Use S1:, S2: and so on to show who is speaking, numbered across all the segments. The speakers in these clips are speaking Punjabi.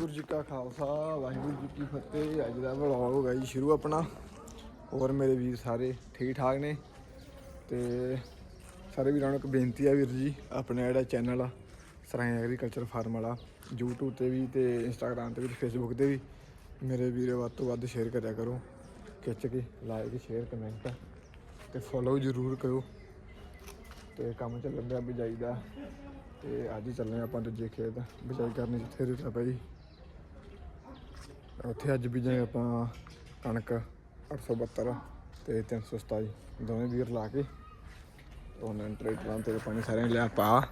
S1: ਵਾਹਿਗੁਰੂ ਜੀ ਕਾ ਖਾਲਸਾ, ਵਾਹਿਗੁਰੂ ਜੀ ਕੀ ਫਤਿਹ। ਅੱਜ ਦਾ ਵਲੌਗ ਹੋ ਗਿਆ ਜੀ ਸ਼ੁਰੂ ਆਪਣਾ। ਹੋਰ ਮੇਰੇ ਵੀਰ ਸਾਰੇ ਠੀਕ ਠਾਕ ਨੇ? ਤੇ ਸਾਰੇ ਵੀਰਾਂ ਨੂੰ ਇੱਕ ਬੇਨਤੀ ਆ ਵੀਰ ਜੀ, ਆਪਣਾ ਜਿਹੜਾ ਚੈਨਲ ਆ ਸਰਾਏ ਐਗਰੀਕਲਚਰ ਫਾਰਮ ਵਾਲਾ, YouTube ਤੇ ਵੀ ਤੇ Instagram ਤੇ ਵੀ ਤੇ Facebook ਤੇ ਵੀ, ਮੇਰੇ ਵੀਰ ਵੱਧ ਤੋਂ ਵੱਧ ਸ਼ੇਅਰ ਕਰਿਆ ਕਰੋ। ਖਿੱਚ ਕੇ ਲਾਈਕ ਸ਼ੇਅਰ ਕਮੈਂਟ ਤੇ ਫੋਲੋ ਜ਼ਰੂਰ ਕਰੋ ਤੇ ਕੰਮ ਚੱਲਣ ਡਿਆ ਬਿਜਾਈ ਦਾ। ਤੇ ਅੱਜ ਹੀ ਚੱਲਨੇ ਆਪਾਂ ਦੂਜੇ ਖੇਤ। ਬਿਜਾਈ ਕਰਨੀ ਜਿੱਥੇ ਰੇਤਾ ਪਈ ਉੱਥੇ ਅੱਜ ਬੀਜਾਂਗੇ ਆਪਾਂ ਕਣਕ 872 ਤੇ 327 ਦੋਵੇਂ ਵੀਰ ਲਾ ਕੇ ਉਹਨਾਂ ਨੇ ਟਰੈਕਟਰਾਂ ਤੇ ਪਾਣੀ ਸਾਰਿਆਂ ਨੇ ਲਿਆ ਪਾ।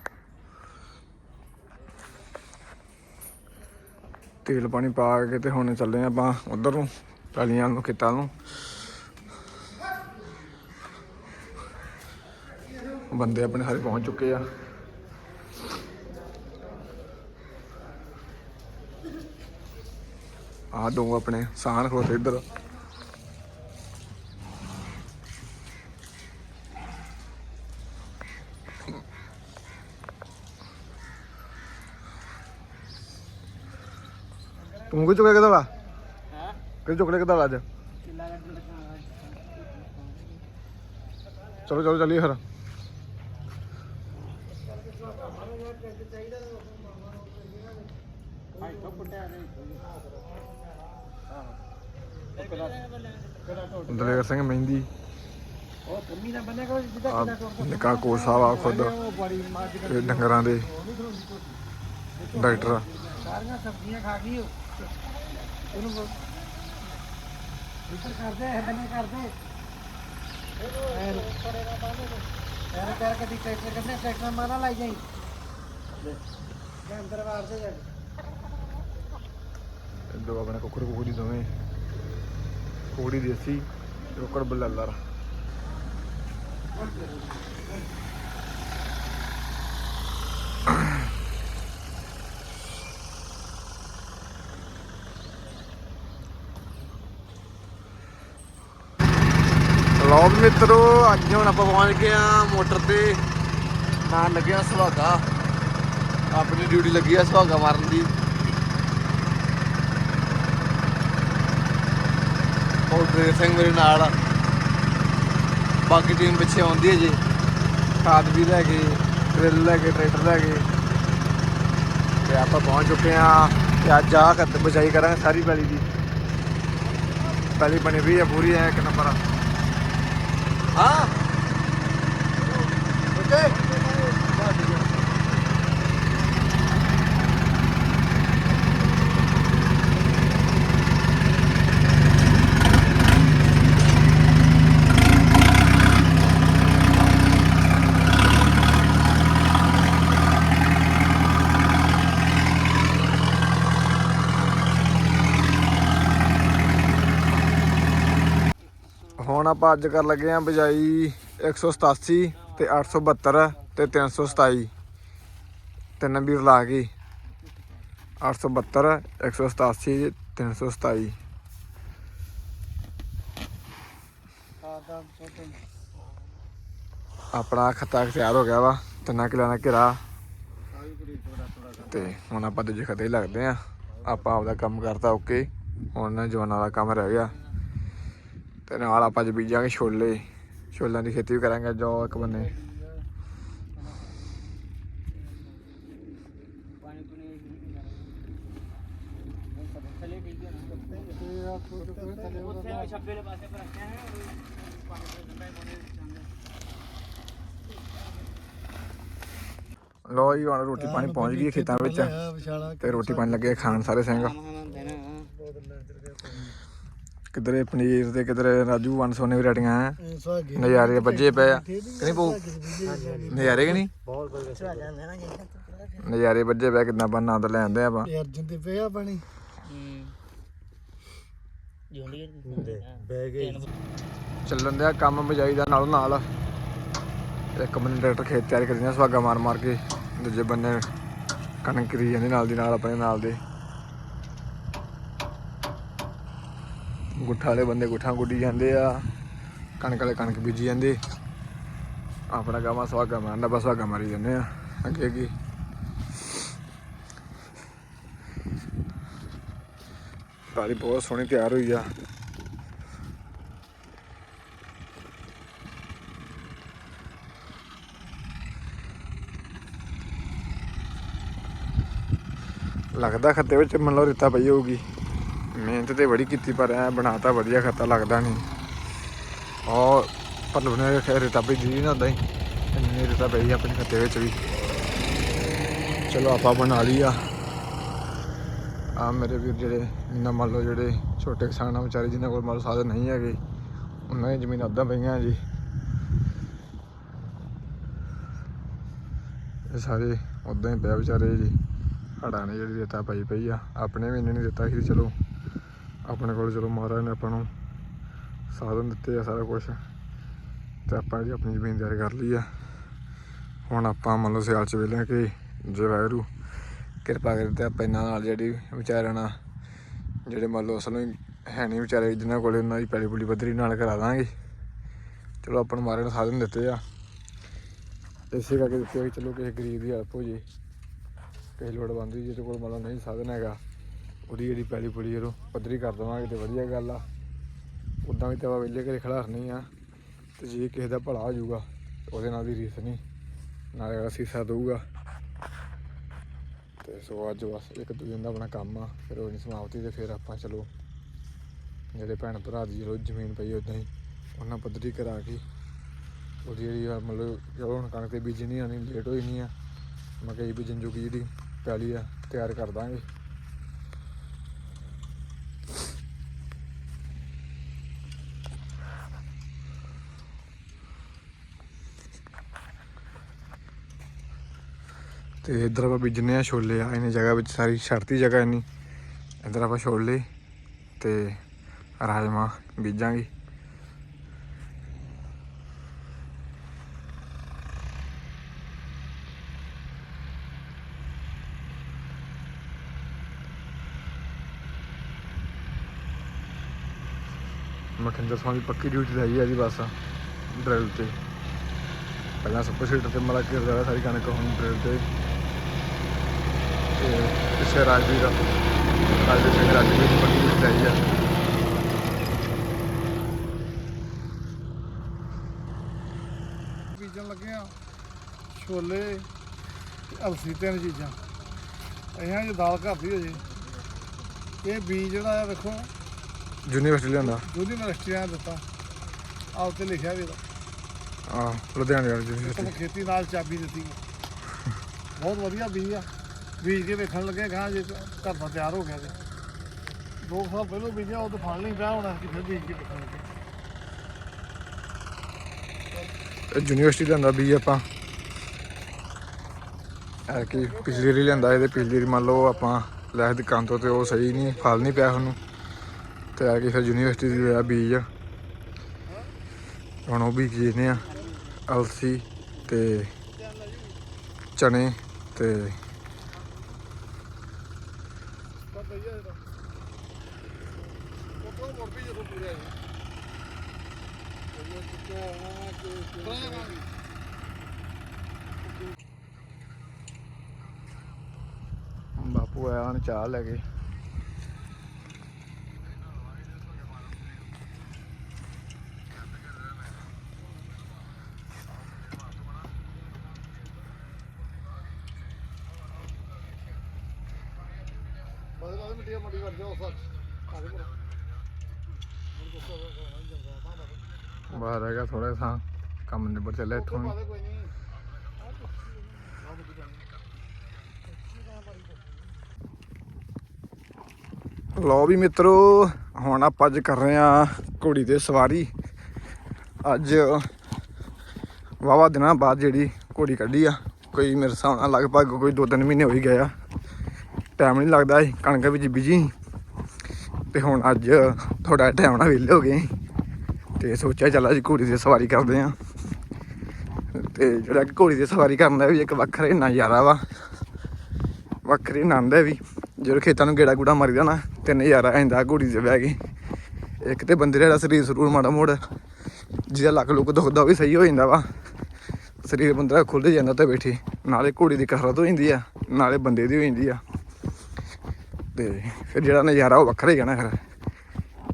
S1: ਤੇਲ ਪਾਣੀ ਪਾ ਕੇ ਤੇ ਹੁਣ ਚੱਲੇ ਆਪਾਂ ਉਧਰ ਨੂੰ ਟਾਲੀਆਂ ਨੂੰ, ਖੇਤਾਂ ਨੂੰ। ਬੰਦੇ ਆਪਣੇ ਸਾਰੇ ਪਹੁੰਚ ਚੁੱਕੇ ਆ। ਆ ਦੋ ਆਪਣੇ, ਸਾਨ ਖਲੋਤੇ ਇੱਧਰ। ਤੂੰ ਕਿ ਚੁੱਕਿਆ ਕਿਦਾਂ ਵਾ?
S2: ਹਾਂ
S1: ਕਿ ਚੁੱਕਲੇ ਕਿਦਾਂ ਅੱਜ? ਚਲੋ ਚਲੋ, ਚੱਲੀਏ ਫਿਰ।
S2: ਹਾਈ ਤੋਂ ਪੁੱਟਿਆ ਨਹੀਂ ਆਹ ਕਿਹੜਾ ਕਿਹੜਾ ਟੋਟ
S1: ਦਲੇਰ ਸਿੰਘ ਮਹਿੰਦੀ।
S2: ਉਹ ਕੰਮੀ ਨਾ ਬੰਨੇ ਕੋ ਜਿੱਦਾਂ
S1: ਆ
S2: ਕਿਹੜਾ ਟੋਟ
S1: ਨਿੱਕਾ ਕੋਚ ਖੁਦ, ਇਹ ਡੰਗਰਾਂ ਦੇ ਡਾਕਟਰ
S2: ਸਾਰੀਆਂ ਸਬਜ਼ੀਆਂ ਖਾ ਗਈ ਉਹ ਇੱਧਰ ਕਰਦੇ ਇਹ ਬੰਨੇ ਕਰਦੇ ਐਰ ਐਰ ਕਰ ਕਦੀ ਟਰੈਕਟਰ ਕਰਨੇ ਟਰੈਕਟਰ ਮਾਰਾ ਲਾਈ ਜਾਈ ਅੰਦਰ ਵਾਰ ਦੇ ਜਾ
S1: ਦੋ ਆਪਣੇ ਕੁੱਕੜ ਕੁਕੜੀ ਦੋਵੇਂ। ਕੁਕੜੀ ਦੇਸੀ ਤੇ ਕੁੱਕੜ ਲਓ ਮਿੱਤਰੋ, ਅੱਜ ਹੁਣ ਆਪਾਂ ਪਹੁੰਚ ਗਏ ਆ ਮੋਟਰ ਤੇ। ਨਾਲ ਲੱਗਿਆ ਸੁਹਾਗਾ। ਆਪਣੀ ਡਿਊਟੀ ਲੱਗੀ ਆ ਸੁਹਾਗਾ ਮਾਰਨ ਦੀ। ਹੋਰ ਸਿੰਘ ਮੇਰੇ ਨਾਲ। ਆ ਬਾਕੀ ਟੀਮ ਪਿੱਛੇ ਆਉਂਦੀ ਹੈ ਜੀ। ਖਾਦ ਵੀ ਲੈ ਕੇ ਡਰਿਲ ਲੈ ਕੇ ਟਰੈਕਟਰ ਲੈ ਕੇ ਤੇ ਆਪਾਂ ਪਹੁੰਚ ਚੁੱਕੇ ਆ ਤੇ ਅੱਜ ਆ ਕਰ ਬਚਾਈ ਕਰਾਂਗੇ ਸਾਰੀ ਪੈਲੀ ਦੀ। ਪੈਲੀ ਬਣੀ ਵੀ ਹੈ ਪੂਰੀ ਹੈ ਇੱਕ ਨੰਬਰ ਹਾਂ। ਓਕੇ। ਹੁਣ ਆਪਾਂ ਅੱਜ ਕਰ ਲੱਗੇ ਆ ਬਜਾਈ 187 ਤੇ 872 ਤੇ 327 ਤਿੰਨ ਵੀਰ ਲਾ ਕੇ 872 187 327
S2: ਆਦਾ ਛੋਟੇ
S1: ਆਪਣਾ ਖੱਤਾ ਤਿਆਰ ਹੋ ਗਿਆ ਵਾ, ਤਿੰਨਾਂ ਕਿਲਾ ਦਾ ਘੇਰਾ। ਤੇ ਹੁਣ ਆਪਾਂ ਦੂਜੇ ਖਤੇ ਲੱਗਦੇ ਆ ਆਪਾਂ ਆਪਦਾ ਕੰਮ ਕਰਤਾ ਓਕੇ। ਹੁਣ ਜਵਾਨਾਂ ਦਾ ਕੰਮ ਰਹਿ ਗਿਆ। ਤੇ ਨਾਲ ਆਪਾਂ ਅੱਜ ਬੀਜਾਂਗੇ ਛੋਲੇ। ਛੋਲਿਆਂ ਦੀ ਖੇਤੀ ਵੀ ਕਰਾਂਗੇ ਜੋ ਇੱਕ ਬੰਨੇ
S2: ਪਾਣੀ
S1: ਲੋ ਜੀ, ਹੁਣ ਰੋਟੀ ਪਾਣੀ ਪਹੁੰਚ ਗਈ ਖੇਤਾਂ ਵਿੱਚ। ਤੇ ਰੋਟੀ ਪਾਣੀ ਲੱਗੇ ਖਾਣ ਸਾਰੇ ਸਿੰਘ। ਕਿਧਰੇ ਪਨੀਰ ਤੇ ਕਿਧਰੇ ਰਾਜੂ ਵਨ ਸੋਨੇ ਵੈਰਾਈਟੀਆਂ ਆ ਨਜ਼ਾਰੇ ਵੱਜੇ ਪਏ ਆ। ਕਿ ਨਹੀਂ ਪਊ? ਨਜ਼ਾਰੇ ਕਿ ਨਹੀਂ?
S2: ਜਾਂਦੇ
S1: ਨਜ਼ਾਰੇ ਵੱਜੇ ਪਏ ਕਿੰਨਾ ਬੰਨਾ ਆਨੰਦ ਲੈਂਦੇ ਆਪਾਂ।
S3: ਅਰਜਨ ਤੇ ਪਿਆ ਪਾਣੀ।
S2: ਹੂੰ। ਜੁੰਡੀ
S3: ਬਹਿ ਗਏ।
S1: ਚੱਲਣ ਦਿਆ ਕੰਮ ਬਜਾਈ ਦਾ ਨਾਲੋਂ ਨਾਲ। ਇੱਕ ਬੰਨੇ ਟਰੈਕਟਰ ਖੇਤ ਤਿਆਰ ਕਰੀ ਜਾਂਦਾ ਸੁਹਾਗਾ ਮਾਰ ਮਾਰ ਕੇ। ਦੂਜੇ ਬੰਨੇ ਕਣਕ ਕਰੀ ਜਾਂਦੇ ਨਾਲ ਦੀ ਨਾਲ ਆਪਣੇ ਨਾਲ ਦੇ। ਗੁੱਠਾ ਵਾਲੇ ਬੰਦੇ ਗੁੱਠਾਂ ਗੁੱਡੀ ਜਾਂਦੇ ਆ, ਕਣਕ ਵਾਲੇ ਕਣਕ ਬੀਜੀ ਜਾਂਦੇ। ਆਪਣਾ ਕੰਮ ਆ ਸੁਹਾਗਾ ਮਾਰਨਾ ਬਸ ਸੁਹਾਗਾ ਮਾਰੀ ਜਾਂਦੇ ਆ, ਅੱਗੇ ਅੱਗੇ। ਟਰਾਲੀ ਬਹੁਤ ਸੋਹਣੀ ਤਿਆਰ ਹੋਈ ਆ। ਲੱਗਦਾ ਖੱਤੇ ਵਿੱਚ ਮੰਨ ਲਓ ਰੇਤਾ ਪਈ ਹੋਊਗੀ। ਮਿਹਨਤ ਤੇ ਬੜੀ ਕੀਤੀ, ਪਰ ਐ ਬਣਾਤਾ ਵਧੀਆ ਖੱਤਾ ਲੱਗਦਾ ਨਹੀਂ। ਔਰ ਪਰ ਬਣੇ ਖੈਰ ਰੇਤਾ ਪਈ ਜੀ ਨਾ ਉਦਾਂ ਹੀ। ਇੰਨੀ ਰੇਤਾ ਪਈ ਆਪਣੇ ਖੱਤੇ ਵਿੱਚ ਵੀ। ਚਲੋ ਆਪਾਂ ਬਣਾ ਲਈ ਆ। ਆ ਮੇਰੇ ਵੀਰ ਜਿਹੜੇ ਨਾ ਮੰਨ ਲਓ ਜਿਹੜੇ ਛੋਟੇ ਕਿਸਾਨ ਆ ਵਿਚਾਰੇ, ਜਿਨ੍ਹਾਂ ਕੋਲ ਮੰਨ ਲਓ ਸਾਧਨ ਨਹੀਂ ਹੈਗੇ, ਉਹਨਾਂ ਦੀ ਜ਼ਮੀਨ ਅੱਧਾ ਪਈਆਂ ਜੀ। ਇਹ ਸਾਰੇ ਉਦਾਂ ਹੀ ਪਿਆ ਵਿਚਾਰੇ ਜੀ। ਹੜਾਂ ਨੇ ਜਿਹੜੀ ਰੇਤਾ ਪਈ ਪਈ ਆ। ਆਪਣੇ ਵੀ ਇੰਨੇ ਨਹੀਂ ਦਿੱਤਾ ਸੀ ਚਲੋ ਆਪਣੇ ਕੋਲ ਚਲੋ ਮਹਾਰਾਜ ਨੇ ਆਪਾਂ ਨੂੰ ਸਾਧਨ ਦਿੱਤੇ ਆ ਸਾਰਾ ਕੁਝ ਤੇ ਆਪਾਂ ਜੀ ਆਪਣੀ ਜ਼ਮੀਨ ਤਿਆਰ ਕਰ ਲਈ ਆ। ਹੁਣ ਆਪਾਂ ਮੰਨ ਲਓ ਸਿਆਲ ਚ ਵੇਲੇ ਕਿ ਜੇ ਵਾਹਿਗੁਰੂ ਕਿਰਪਾ ਕਰੇ ਆਪਾਂ ਇਹਨਾਂ ਨਾਲ ਜਿਹੜੀ ਵਿਚਾਰਿਆਂ ਨਾਲ, ਜਿਹੜੇ ਮੰਨ ਲਓ ਅਸਲੋਂ ਹੈ ਨਹੀਂ ਵਿਚਾਰੇ, ਜਿਨ੍ਹਾਂ ਕੋਲ ਉਹਨਾਂ ਦੀ ਪੈਲੀ ਪੁਲੀ ਬੱਦਰੀ ਨਾਲ ਕਰਾ ਦਾਂਗੇ। ਚਲੋ ਆਪਾਂ ਨੂੰ ਮਹਾਰਾਜ ਨੇ ਸਾਧਨ ਦਿੱਤੇ ਆ। ਇਸੇ ਕਰਕੇ ਦਿੱਤੇ ਕਿ ਚਲੋ ਕਿਸੇ ਗਰੀਬ ਦੀ ਹੈਲਪ ਹੋ ਜੇ, ਕਿਸੇ ਲੋੜਵੰਦ ਦੀ ਜਿਹਦੇ ਕੋਲ ਮੰਨ ਲਓ ਨਹੀਂ ਸਾਧਨ ਹੈਗਾ। ਉਹਦੀ ਜਿਹੜੀ ਪੈਲੀ ਪੁਲੀ ਜਦੋਂ ਪੱਧਰੀ ਕਰ ਦੇਵਾਂਗੇ ਤੇ ਵਧੀਆ ਗੱਲ ਆ। ਉਦਾਂ ਵੀ ਤਾਂ ਆਪਾਂ ਵਿਹਲੇ ਘਰੇ ਖੜਾਰਨੀ ਆ ਤੇ ਜੇ ਕਿਸੇ ਦਾ ਭਲਾ ਹੋ ਜਾਊਗਾ ਉਹਦੇ ਨਾਲ ਦੀ ਰੀਸ ਨਹੀਂ, ਨਾਲੇ ਅਗਲਾ ਸੀਸਾ ਦਊਗਾ। ਤੇ ਸੋ ਅੱਜ ਬਸ ਇੱਕ ਦੂਜੇ ਦਾ ਆਪਣਾ ਕੰਮ ਆ, ਫਿਰ ਉਹ ਨਹੀਂ ਸਮਾਪਤੀ ਤੇ ਫਿਰ ਆਪਾਂ ਚਲੋ ਜਿਹੜੇ ਭੈਣ ਭਰਾ ਦੀ ਜਦੋਂ ਜ਼ਮੀਨ ਪਈ ਉਦਾਂ ਹੀ ਉਹਨਾਂ ਪੱਧਰੀ ਕਰਾ ਕੇ ਉਹਦੀ ਜਿਹੜੀ ਆ ਮਤਲਬ ਜਦੋਂ ਹੁਣ ਕਣਕ ਤੇ ਬੀਜਣੀ ਆਣੀ ਲੇਟ ਹੋਈ ਨਹੀਂ ਆ, ਮੈਂ ਮਕਈ ਬੀਜਣ ਜੋਗੀ ਜਿਹੜੀ ਪੈਲੀ ਆ ਤਿਆਰ ਕਰ ਦਾਂਗੇ। ਤੇ ਇੱਧਰ ਆਪਾਂ ਬੀਜਨੇ ਆ ਛੋਲੇ ਆ ਇਹਨੇ ਜਗ੍ਹਾ ਵਿੱਚ ਸਾਰੀ ਛੜਤੀ ਜਗ੍ਹਾ ਇੰਨੀ। ਇੱਧਰ ਆਪਾਂ ਛੋਲੇ ਤੇ ਰਾਜਮਾ ਬੀਜਾਂਗੇ। ਮਖਿੰਦਰ ਸਵਾਮੀ ਪੱਕੀ ਡਿਊਟੀ ਲਾਈ ਹੈ ਜੀ ਬਸ ਡਰਿਲ ਤੇ। ਪਹਿਲਾਂ ਸੁਪਰ ਸੀਟਰ ਤੇ ਮਲਾ ਕੇ ਸਾਰੀ ਕਣਕ ਹੁਣ ਡਰਿਲ ਤੇ ਤੇ ਪਿੱਛੇ ਰਾਜਵੀਰ ਰਾਜਵੀਰ ਸਿੰਘ ਰਾਜਵੀਰ ਦੀ ਪੱਕੀ ਡਿਊਟੀ ਲਾਈ ਆ।
S3: ਬੀਜਣ ਲੱਗੇ ਆ ਛੋਲੇ ਤੇ ਅਲਸੀ ਤਿੰਨ ਚੀਜ਼ਾਂ। ਇਹਨਾਂ ਜੇ ਦਾਲ ਘਰ ਦੀ ਹੋ ਜੇ। ਇਹ ਬੀਜ ਜਿਹੜਾ ਆ ਵੇਖੋ।
S1: ਯੂਨੀਵਰਸਿਟੀ ਲਿਆਂਦਾ?
S3: ਨੇ ਦਿੱਤਾ। ਆ ਉੱਤੇ ਲਿਖਿਆ ਵੀ
S1: ਆ ਲੁਧਿਆਣੇ ਵਾਲੀ
S3: ਤੁਹਾਨੂੰ
S1: ਯੂਨੀਵਰਸਿਟੀ
S3: ਖੇਤੀ ਨਾਲ ਚਾਬੀ ਦਿੱਤੀ। ਬਹੁਤ ਵਧੀਆ ਬੀਜ ਆ। ਬੀਜ ਕੇ ਵੇਖਣ ਲੱਗੇ ਗਾਂ ਜੇ ਘਰ ਦਾ ਤਿਆਰ ਹੋ ਗਿਆ ਤੇ। ਦੋ ਸਾਲ ਪਹਿਲਾਂ ਬੀਜਿਆ, ਉਹ ਤਾਂ ਫਲ ਨਹੀਂ ਪਿਆ ਹੋਣਾ ਕਿ ਫਿਰ ਬੀਜ ਕੇ ਵੇਖਣ ਲੱਗੇ।
S1: ਯੂਨੀਵਰਸਿਟੀ ਲਿਆਂਦਾ ਬੀਜ ਆਪਾਂ ਐ ਕਿ ਪਿਛਲੀ ਵਾਰੀ ਲਿਆਂਦਾ ਇਹਦੇ ਪਿਛਲੀ ਵਾਰੀ ਮੰਨ ਲਓ ਆਪਾਂ ਲੈ ਦੁਕਾਨ ਤੋਂ ਤੇ ਉਹ ਸਹੀ ਨਹੀਂ, ਫਲ ਨਹੀਂ ਪਿਆ ਉਹਨੂੰ ਤੇ ਆ ਕੇ ਫਿਰ ਯੂਨੀਵਰਸਿਟੀ ਦੀ ਲਿਆ ਬੀਜ। ਹੁਣ ਉਹ ਬੀਜ ਨੇ ਆ ਅਲਸੀ ਤੇ ਚਨੇ ਤੇ
S3: ਦਈਆ ਇਹਦਾ ਉਹ ਤੋਂ ਮੁੜ ਵੀ ਜਦੋਂ ਪੂਰੇ ਆਏ
S1: ਬਾਪੂ ਆਇਆ ਹੁਣ ਚਾਹ ਲੈ ਕੇ।
S3: ਬਾਅਦ ਮਿੱਟੀ ਮੱਡੀ ਕਰ ਜਾਓ ਸੱਚ ਆ ਦੇ
S1: ਬਾਹਰ ਹੈਗਾ ਥੋੜਾ ਥਾਂ ਕੰਮ ਨਿਬੜ ਚੱਲਿਆ ਇੱਥੋਂ ਵੀ। ਲਓ ਵੀ ਮਿੱਤਰੋ, ਹੁਣ ਆਪਾਂ ਅੱਜ ਕਰ ਰਹੇ ਆ ਘੋੜੀ ਤੇ ਸਵਾਰੀ। ਅੱਜ ਵਾਵਾ ਦਿਨਾਂ ਬਾਅਦ ਜਿਹੜੀ ਘੋੜੀ ਕੱਢੀ ਆ, ਕੋਈ ਮੇਰੇ ਹਿਸਾਬ ਨਾਲ ਲਗਭਗ ਕੋਈ 2-3 ਮਹੀਨੇ ਹੋ ਹੀ ਗਏ ਆ। ਟਾਈਮ ਨਹੀਂ ਲੱਗਦਾ ਸੀ, ਕਣਕ ਵਿੱਚ ਬਿਜ਼ੀ। ਤੇ ਹੁਣ ਅੱਜ ਥੋੜਾ ਟਾਈਮ ਨਾਲ ਵਿਹਲੇ ਹੋ ਗਏ ਤੇ ਸੋਚਿਆ ਚੱਲ ਅੱਜ ਘੋੜੀ ਦੀ ਸਵਾਰੀ ਕਰਦੇ ਆ ਤੇ ਜਿਹੜਾ ਘੋੜੀ ਦੀ ਸਵਾਰੀ ਕਰਨ ਦਾ ਵੀ ਇੱਕ ਵੱਖਰਾ ਹੀ ਨਜ਼ਾਰਾ ਵਾ। ਵੱਖਰੀ ਆਨੰਦ ਹੈ ਵੀ। ਜਦੋਂ ਖੇਤਾਂ ਨੂੰ ਗੇੜਾ ਗੂੜਾ ਮਾਰੀਦਾ ਨਾ, ਤੇ ਨਜ਼ਾਰਾ ਆਉਂਦਾ ਘੋੜੀ ਤੇ ਬਹਿ ਕੇ। ਇੱਕ ਤੇ ਬੰਦੇ ਦਾ ਸਰੀਰ ਸਰੂਰ ਮਾੜਾ ਮੋੜ, ਜਿਹਦਾ ਲੱਕ ਲੁੱਕ ਦੁਖਦਾ ਉਹ ਵੀ ਸਹੀ ਹੋ ਜਾਂਦਾ ਵਾ। ਸਰੀਰ ਬੰਦਾ ਖੁੱਲ੍ਹ ਜਾਂਦਾ ਤੇ ਬੈਠੇ। ਨਾਲੇ ਘੋੜੀ ਦੀ ਕਸਰਤ ਹੋ ਜਾਂਦੀ ਆ, ਨਾਲੇ ਬੰਦੇ ਦੀ ਹੋ ਜਾਂਦੀ ਆ। ਤੇ ਫਿਰ ਜਿਹੜਾ ਨਜ਼ਾਰਾ ਉਹ ਵੱਖਰਾ ਹੀ ਕਹਿਣਾ ਫਿਰ।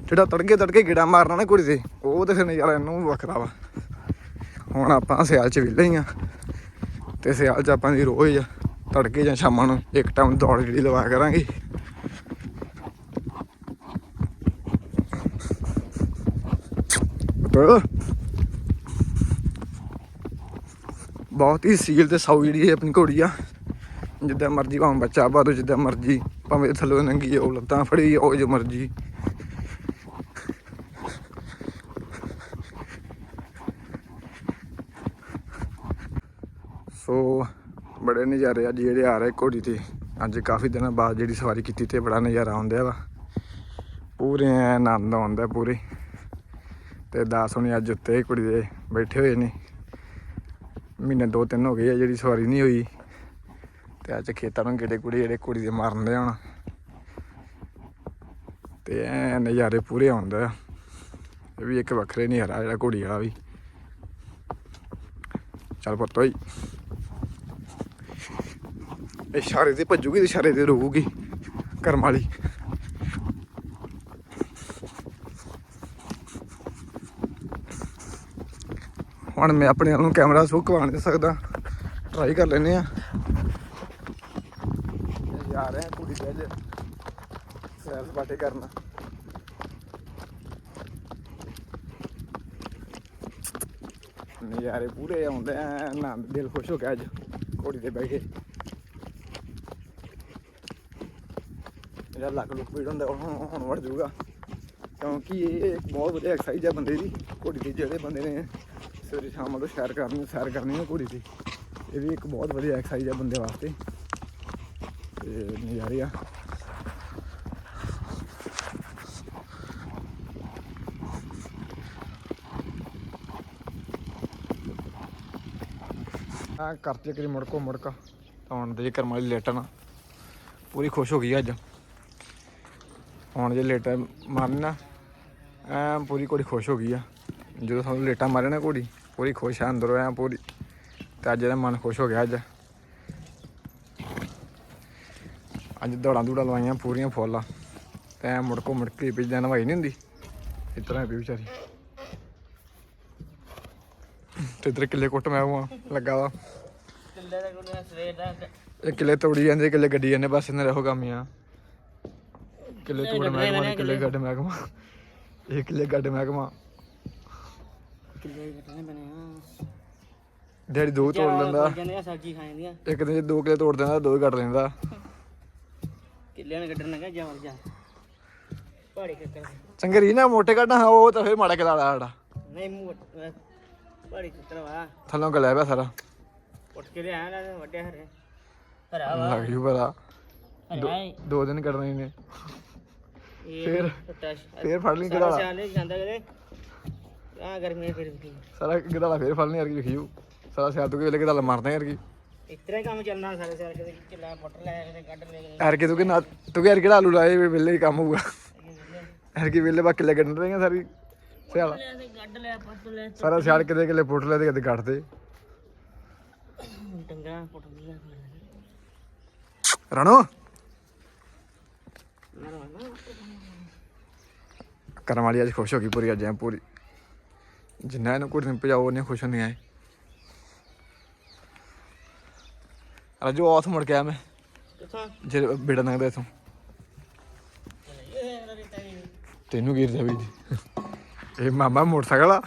S1: ਜਿਹੜਾ ਤੜਕੇ ਤੜਕੇ ਗਿੜਾ ਮਾਰਨਾ ਨਾ ਕੁੜੀ ਤੇ, ਉਹ ਤੇ ਫਿਰ ਨਜ਼ਾਰਾ ਇਹਨੂੰ ਵੱਖਰਾ ਵਾ। ਹੁਣ ਆਪਾਂ ਸਿਆਲ ਚ ਵਿਹਲੇ ਹੀ ਆ। ਤੇ ਸਿਆਲ ਚ ਆਪਾਂ ਦੀ ਰੋਜ਼ ਤੜਕੇ ਜਾਂ ਸ਼ਾਮਾਂ ਨੂੰ ਇੱਕ ਟਾਈਮ ਦੌੜ ਜਿਹੜੀ ਲਵਾ ਕਰਾਂਗੇ। ਬਹੁਤ ਹੀ ਸੀਲ ਤੇ ਸਾਊ ਜਿਹੜੀ ਆਪਣੀ ਘੋੜੀ ਆ। ਜਿੱਦਾਂ ਮਰਜ਼ੀ ਭਾਵੇਂ ਬੱਚਾ ਬਾਦੋ ਜਿੱਦਾਂ ਮਰਜ਼ੀ ਭਾਵੇਂ ਥੱਲੋਂ ਨੰਗੀ ਉਹ ਲੱਤਾਂ ਫੜੀ ਉਹ ਜੋ ਮਰਜ਼ੀ। ਸੋ, ਬੜੇ ਨਜ਼ਾਰੇ ਅੱਜ ਜਿਹੜੇ ਆ ਰਹੇ ਘੋੜੀ ਤੇ। ਅੱਜ ਕਾਫੀ ਦਿਨਾਂ ਬਾਅਦ ਜਿਹੜੀ ਸਵਾਰੀ ਕੀਤੀ ਤੇ ਬੜਾ ਨਜ਼ਾਰਾ ਆਉਂਦਾ ਵਾ। ਪੂਰੇ ਆਨੰਦ ਆਉਂਦਾ ਪੂਰੇ। ਤੇ ਦਾਸ ਹੁਣੀ ਅੱਜ ਉੱਤੇ ਕੁੜੀ ਦੇ ਬੈਠੇ ਹੋਏ ਨੇ। ਮਹੀਨੇ ਦੋ ਤਿੰਨ ਹੋ ਗਏ ਆ, ਜਿਹੜੀ ਸਵਾਰੀ ਨਹੀਂ ਹੋਈ। ਤੇ ਅੱਜ ਖੇਤਾਂ ਨੂੰ ਗੇੜੇ ਕੁੜੀ ਜਿਹੜੇ ਕੁੜੀ ਦੇ ਮਾਰਨ ਦੇ ਹੁਣ। ਤੇ ਐ ਨਜ਼ਾਰੇ ਪੂਰੇ ਆਉਂਦੇ ਆ। ਇਹ ਵੀ ਇੱਕ ਵੱਖਰੇ ਨਜ਼ਾਰਾ ਜਿਹੜਾ ਘੋੜੀ ਵਾਲਾ ਵੀ। ਚੱਲ ਪੁੱਤ ਓਏ। ਇਹ ਇਸ਼ਾਰੇ ਤੇ ਭੱਜੂਗੀ ਤੇ ਇਸ਼ਾਰੇ ਤੇ ਰੋਊਗੀ ਕਰਮ ਵਾਲੀ। ਹੁਣ ਮੈਂ ਆਪਣੇ ਵੱਲ ਨੂੰ ਕੈਮਰਾ ਸੋ ਘਵਾ ਨਹੀਂ ਸਕਦਾ। ਟਰਾਈ ਕਰ ਲੈਨੇ ਆ ਜਾ ਰਹੇ ਸੈਰ ਸਪਾਟੇ ਕਰਨਾ। ਨਜ਼ਾਰੇ ਪੂਰੇ ਆਉਂਦੇ ਆ, ਨਾ ਦਿਲ ਖੁਸ਼ ਹੋ ਗਿਆ ਅੱਜ ਘੋੜੀ ਤੇ ਬਹਿ ਕੇ। ਲੱਕ ਲੁੱਕ ਪੀੜ ਹੁੰਦਾ ਉਹ ਹੁਣ ਹੁਣ ਵੜ ਜਾਊਗਾ। ਕਿਉਂਕਿ ਇਹ ਇੱਕ ਬਹੁਤ ਵਧੀਆ ਐਕਸਰਸਾਈਜ਼ ਹੈ ਬੰਦੇ ਦੀ, ਘੋੜੀ ਤੇ ਜਿਹੜੇ ਬੰਦੇ ਨੇ ਸਵੇਰੇ ਸ਼ਾਮ ਨੂੰ ਸੈਰ ਕਰਨੀ ਸੈਰ ਕਰਨੀ ਹੈ ਘੋੜੀ ਤੇ। ਇਹ ਵੀ ਇੱਕ ਬਹੁਤ ਵਧੀਆ ਐਕਸਰਸਾਈਜ਼ ਹੈ ਬੰਦੇ ਵਾਸਤੇ। ਨਜ਼ਾਰੇ ਆ ਆ ਕਰਤੇ ਕਰੀ ਮੁੜਕੋ ਮੁੜਕਾ ਤਾਂ ਹੁਣ ਦੇ ਕਰਮ ਵਾਲੀ ਲੇਟਣ ਪੂਰੀ ਖੁਸ਼ ਹੋ ਗਈ ਅੱਜ। ਹੁਣ ਜੇ ਲੇਟਾ ਮਾਰਨਾ ਐ ਪੂਰੀ ਘੋੜੀ ਖੁਸ਼ ਹੋ ਗਈ ਆ। ਜਦੋਂ ਸਾਨੂੰ ਲੇਟਾ ਮਾਰਿਆ ਨਾ ਘੋੜੀ, ਪੂਰੀ ਖੁਸ਼ ਆ, ਅੰਦਰੋਂ ਐ ਪੂਰੀ। ਤੇ ਅੱਜ ਇਹਦਾ ਮਨ ਖੁਸ਼ ਹੋ ਗਿਆ ਅੱਜ। ਅੱਜ ਦੌੜਾਂ ਦੂੜਾਂ ਲਵਾਈਆਂ ਪੂਰੀਆਂ ਫੁੱਲ ਆ। ਤੇ ਮੁੜਕੋ ਮੁੜਕੀ ਜਾਂ ਨਵਾਈ ਨਹੀਂ ਹੁੰਦੀ। ਇਸ ਤਰ੍ਹਾਂ ਪਈ ਵਿਚਾਰੀ। ਤੇ ਇਧਰ ਕਿੱਲੇ ਕੁੱਟ ਮੈਂ ਉਹ ਲੱਗਾ ਵਾ।
S4: ਕਿੱਲੇ ਦਾ ਕੋਈ ਸਵੇਰ ਦਾ
S1: ਇਹ ਕਿੱਲੇ ਤੋੜੀ ਜਾਂਦੇ ਕਿੱਲੇ ਗੱਡੀ ਜਾਂਦੇ ਬਸ ਇਹਨਾਂ ਰਹੋ ਕੰਮ ਹੀ ਆ। ਕਿੱਲੇ ਤੋੜ ਮਹਿਕਮਾ ਕਿੱਲੇ ਗੱਡ ਮਹਿਕਮਾ। ਇਹ ਕਿੱਲੇ ਗੱਡ ਮਹਿਕਮਾ।
S4: ਕਿੱਲੇ ਕੱਟਣੇ ਬਣੇ ਆ।
S1: ਡੈਡੀ ਦੋ ਤੋੜ ਲੈਂਦਾ। ਇੱਕ ਦਿਨ ਦੋ ਕਿੱਲੇ ਤੋੜ ਦਿੰਦਾ ਦੋ ਹੀ ਕੱਟ ਲੈਂਦਾ
S4: ਕਿੱਲਿਆਂ ਨੇ ਕੱਢਣ ਲੱਗਾ ਜਾ ਜਾ ਪਹਾੜੀ ਕੱਕਰ
S1: ਚੰਗਰੀ ਨਾ ਮੋਟੇ ਕੱਢਣਾ ਹਾਂ ਉਹ ਤਾਂ ਫਿਰ ਮਾੜਾ ਕਿਲਾ ਸਾਡਾ।
S4: ਨਹੀਂ ਮੂੰਹ ਪਹਾੜੀ ਕੱਕਰ ਵਾ।
S1: ਥੱਲੋਂ ਗਲਿਆ ਪਿਆ ਸਾਰਾ।
S4: ਉੱਠ ਕੇ ਲਿਆ ਨਾ ਵੱਡੇ ਹਰੇ। ਹਰਾ ਵਾ।
S1: ਲੱਗ ਜੂ ਪਤਾ
S4: ਹਰਾ ਏ।
S1: ਦੋ ਦਿਨ ਕੱਢਣੇ ਨੇ।
S4: ਇਹ
S1: ਫੇਰ?
S4: ਟੱਟਾ
S1: ਫੇਰ ਫੜ ਲਈ
S4: ਸਾਰਾ
S1: ਗਦਾਲਾ।
S4: ਸਿਆਲ ਨਹੀਂ ਜਾਂਦਾ ਕਦੇ। ਆ ਗਰਮੀ ਫਿਰ ਵੀ
S1: ਸਾਰਾ ਗਦਾਲਾ ਫੇਰ ਫੜ ਲਈ ਯਾਰ ਕੀ ਵੇਖੀਓ ਸਾਰਾ ਸਿਆਲ ਤੋਂ ਵੇਲੇ ਗਦਾਲਾ ਮਾਰਦਾ ਯਾਰ ਕੀ
S4: ਇਸ ਤਰ੍ਹਾਂ ਹੀ ਕੰਮ ਚੱਲਣਾ ਸਾਰੇ ਸਿਆਲ ਕਦੇ ਕਿੱਲਾ ਪੁੱਟ ਲੈ ਕਦੇ ਕੱਢ ਲੈ
S1: ਯਾਰ ਕਿ ਤੂੰ ਕਿ ਨਾ ਤੂੰ ਕਿ ਯਾਰ ਕਿਹੜਾ ਆਲੂ ਲਾਏ ਵੀ ਹੀ ਕੰਮ ਹੋਊਗਾ? ਯਾਰ ਕੀ ਵੇਲੇ ਬਾਕੀ ਲੈ ਕੱਢਣ ਰਹੀਆਂ ਸਾਰੀ। ਸਿਆਲ
S4: ਕਦੇ ਕੱਢ ਲਿਆ ਪੁੱਟ ਲੈ
S1: ਸਾਰਾ ਸਿਆਲ ਕਿਤੇ ਕਿਲੇ ਪੁੱਟ ਲੈ ਤੇ ਕਿਤੇ
S4: ਪੁੱਟ ਲਿਆ
S1: ਰਣੋ? ਕਰਮ ਵਾਲੀ ਅੱਜ ਖੁਸ਼ ਹੋ ਗਈ ਪੂਰੀ ਅੱਜ ਐਂ ਪੂਰੀ। ਜਿੰਨਾ ਇਹਨੂੰ ਕੁੜੀ ਨੂੰ ਭਜਾਓ ਉਹਨੇ ਖੁਸ਼ ਹੁੰਦੀ ਆਏ। ਰਾਜੂ ਆਥ ਮੁੜ ਕੇ ਆਇਆ ਮੈਂ।
S4: ਕਿੱਥੋਂ?
S1: ਜੇ ਬੇੜਾ ਨੰਗਦਾ ਇਥੋਂ। ਤੈਨੂੰ ਕੀ ਰਜਾ ਵੀ ਇਹ ਮਾਮਾ ਮੋਟਰਸਾਈਕਲ ਆ